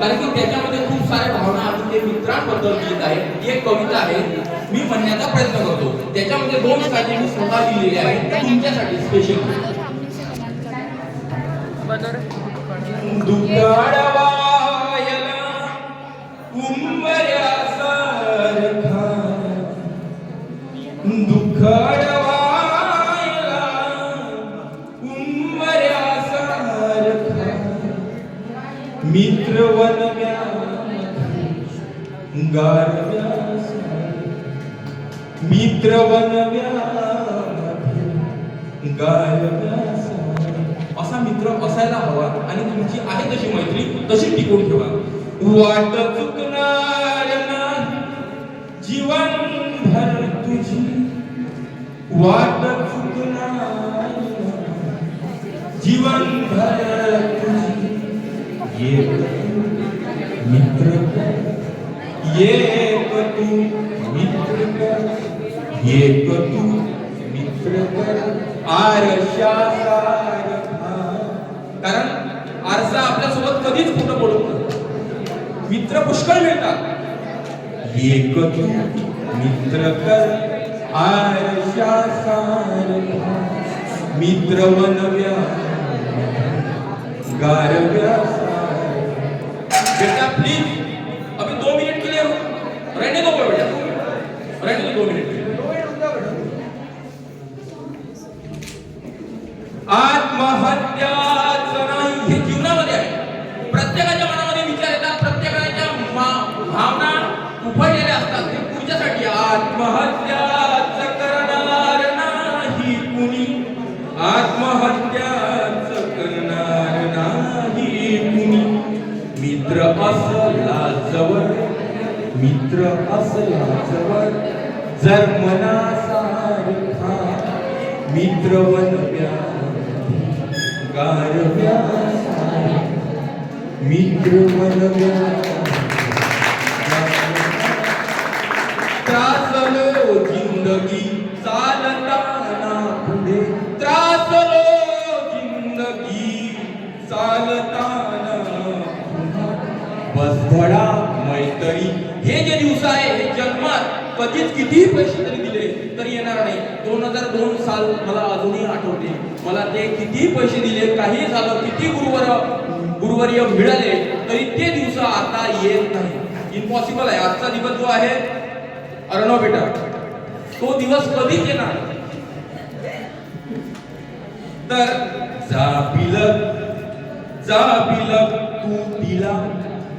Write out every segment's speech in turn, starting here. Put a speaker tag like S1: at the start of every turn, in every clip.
S1: कारण की त्याच्यामध्ये खूप साऱ्या भावना आणि ते मित्रांबद्दल गीत आहे ही एक कविता आहे. मी म्हणण्याचा प्रयत्न करतो. त्याच्यामध्ये दोन स्टार्टिंग मी स्वतः लिहिलेले आहे तुमच्यासाठी स्पेशल मित्र वनव्या मित्र वनव्या गारव्यास. असा मित्र असायला हवा आणि तुमची आहे तशी मैत्री तशी टिकून ठेवा. वाट चुकणार नाही जीवन भर तुझी. वाट चुकणार जीवन भर तुझी. एक मित्र ये तू मित्र कर ये तू मित्र कर आरशा कारण आरसा आपल्यासोबत कधीच खोटं बोलत मित्र पुष्कळ मिळतात. एक तू मित्र कर आरशा सारखा। मित्र वनव्या गारव्या बेटा मित्र असला जवळ जर मनासारखा मित्र बनव्या गारव्या मित्र बनव्या कधीच कितीही पैसे तरी दिले तरी येणार नाही. दोन हजार दोन साल मला अजूनही आठवते. मला ते कितीही पैसे दिले काही झालं किती गुरुवार गुरुवर्य मिळाले तरी ते दिवस आता येत नाही. इम्पॉसिबल आहे. आजचा दिवस जो आहे अर्णव बेटा तो दिवस कधीच येणार तर जा बिलक जा बिलक तू दिला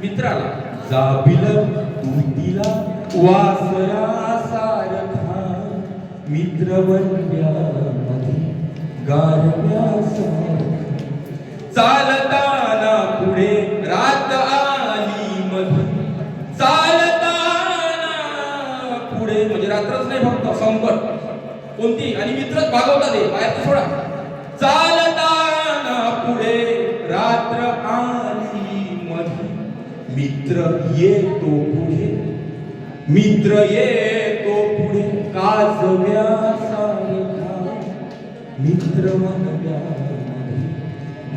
S1: मित्राला जा बिलक तू दिला वासरा सारखा मित्र बनल्यामध्ये गारव्या चालताना पुढे रात आली मधी चालताना पुढे म्हणजे रात्रच नाही फक्त संकट कोणती? आणि मित्रच भागवता दे बाहेर सोडा. चालताना पुढे रात्र आली मधी मित्र येतो पुढे. मित्र येतो पुढे काजव्या सारखा. मित्र मनव्या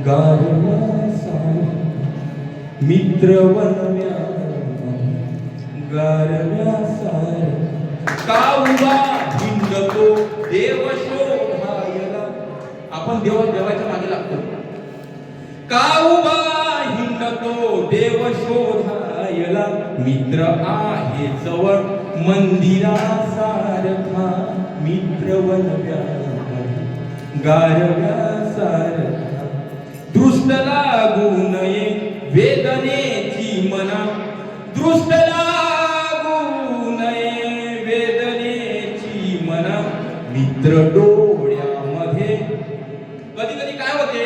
S1: गारव्या सारखा. मित्र वनव्या गारव्या सारखा. का उभा हिंडतो देव शोधायला आपण देवा देवाच्या मागे लागतो. का उभा हिंडतो देव शोधायला मित्र आहे जवळ मंदिरासारखा मित्र वनव्या गारव्या दृष्ट लागू नये वेदनेची मना. दृष्ट लागू नये वेदनेची मना. मित्र डोळ्यामध्ये. कधी कधी काय होते?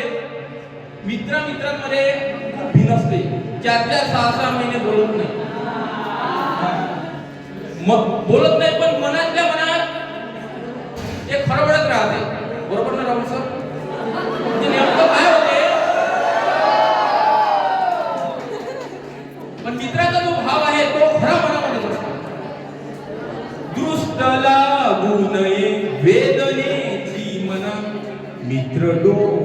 S1: मित्र मित्रांमध्ये खूप भिन असते. चार चार सहा सहा महिने बोलत नाही. मग बोलत नाही पण मनातल्या मनात एक खरबडत राहते. बरोबर ना राहुल सर? म्हणजे नेमकं काय होते? पण मित्राचा जो भाव आहे तो खरा मनामध्ये असतो दृष्ट लागू नये वेदनेची मना. मित्र डोळ्यामध्ये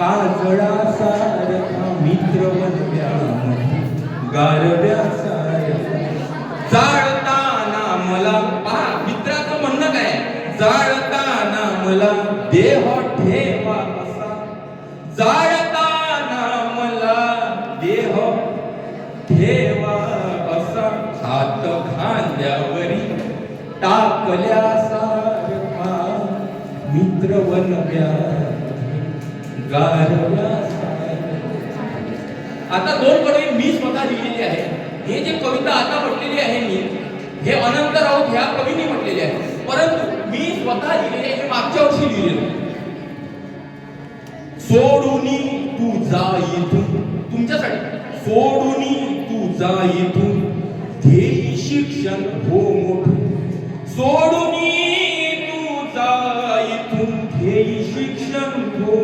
S1: काजळा सारखा मित्र बनल्या. गारव्या जाळताना मला पहा मित्राचं म्हणणं काय? जाळताना मला देह ठेवा असा. जाळताना मला देह ठेवा असा. हात खांद्यावरी टाकल्या सारखा मित्र बनल्या. आता दोन कडे मी स्वतः लिहिलेली आहे. हे जे कविता आता म्हटलेली आहे मी हे अनंत राऊत ह्या कवीने म्हटलेले आहे. परंतु मी स्वतः लिहिलेले हे मागच्या वर्षी लिहिलेलं सोडून तू जा इथून. तुमच्यासाठी. सोडून तू जा इथून. घेई शिक्षण हो मोठ. सोडून तू जा इथून. घेई शिक्षण हो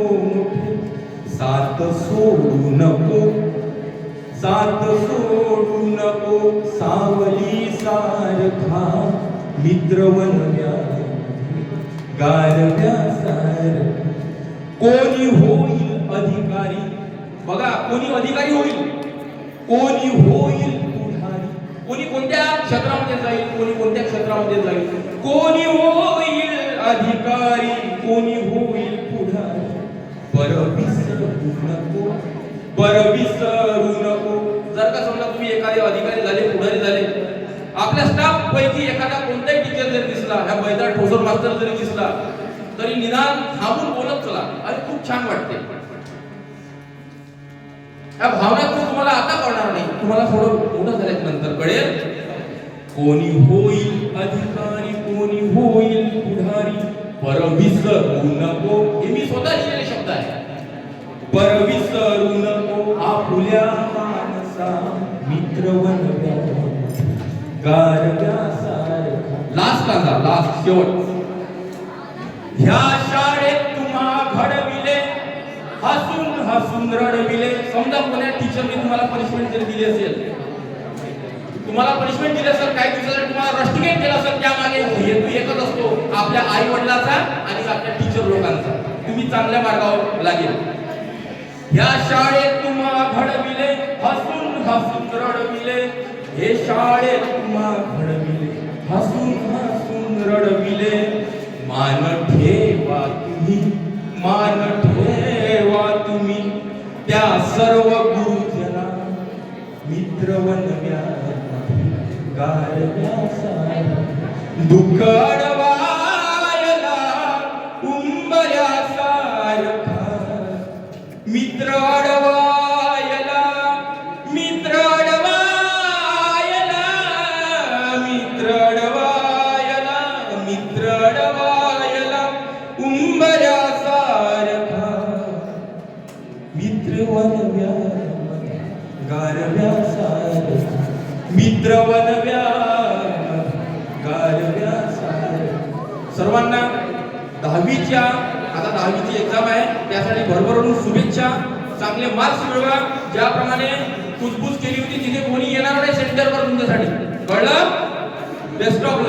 S1: साथ सोडू नको। साथ सोडू नको। सावली सारखा मित्र वनव्या गारव्या सारखा कोणी होईल अधिकारी? बघा, कोणी अधिकारी होईल? कोणी होईल पुढारी? कोणी कोणत्या क्षेत्रामध्ये जाईल? कोणी कोणत्या क्षेत्रामध्ये जाईल? कोणी होईल अधिकारी? कोणी होईल पुढारी बर विसरू नको. बर विसरू नको. जर का समजा तुम्ही एखादे अधिकारी झाले पुढारी झाले आपल्या स्टाफ पैकी एखादा कोणताही टीचर जरी दिसला ह्या बैदा ठोसर मास्तर जरी दिसला तरी निदान थांबून बोलत चला. अरे खूप छान वाटते या भावनातून तुम्हाला आता कळणार नाही. तुम्हाला थोडं मोठं झाल्याच्यानंतर कळेल. कोणी होईल अधिकारी कोणी होईल पुढारी. पर विसरू नको हे मी स्वतः लिहिलेले शब्द आहे. पर विसरू नको आपुल्या माणसा मित्र वनव्या गारव्या सारखा. लास्ट कांदा लास्ट शेवट. ह्या शाळेत तुम्हा घडविले हसून हसून रडविले. समजा कोण्या टीचरने तुम्हाला पनिशमेंट जरी दिली असेल तुम्हाला पनिशमेंट दिली असेल काही दिवसासाठी तुम्हाला रस्टिकेट केलं असेल त्यामागे हेतू एकच असतो आपल्या आई वडिलाचा आणि आपल्या टीचर लोकांचा. तुम्ही चांगल्या मार्गावर लागेल. या शाळेत तुम्हा घडविले हसून हसून रडविले. हे शाळेत तुम्हा घडविले हसून हसून रडविले. मान मित्र मित्र गारव्या सर्वांना दहावीच्या आता दहावीची एक्झाम आहे त्यासाठी भरभरून शुभेच्छा चांगले मार्क्स मिळवा. ज्याप्रमाणे कुजबूज केली होती तिथे कोणी येणार नाही सेंटरवर तुमच्यासाठी कळलं? Best of luck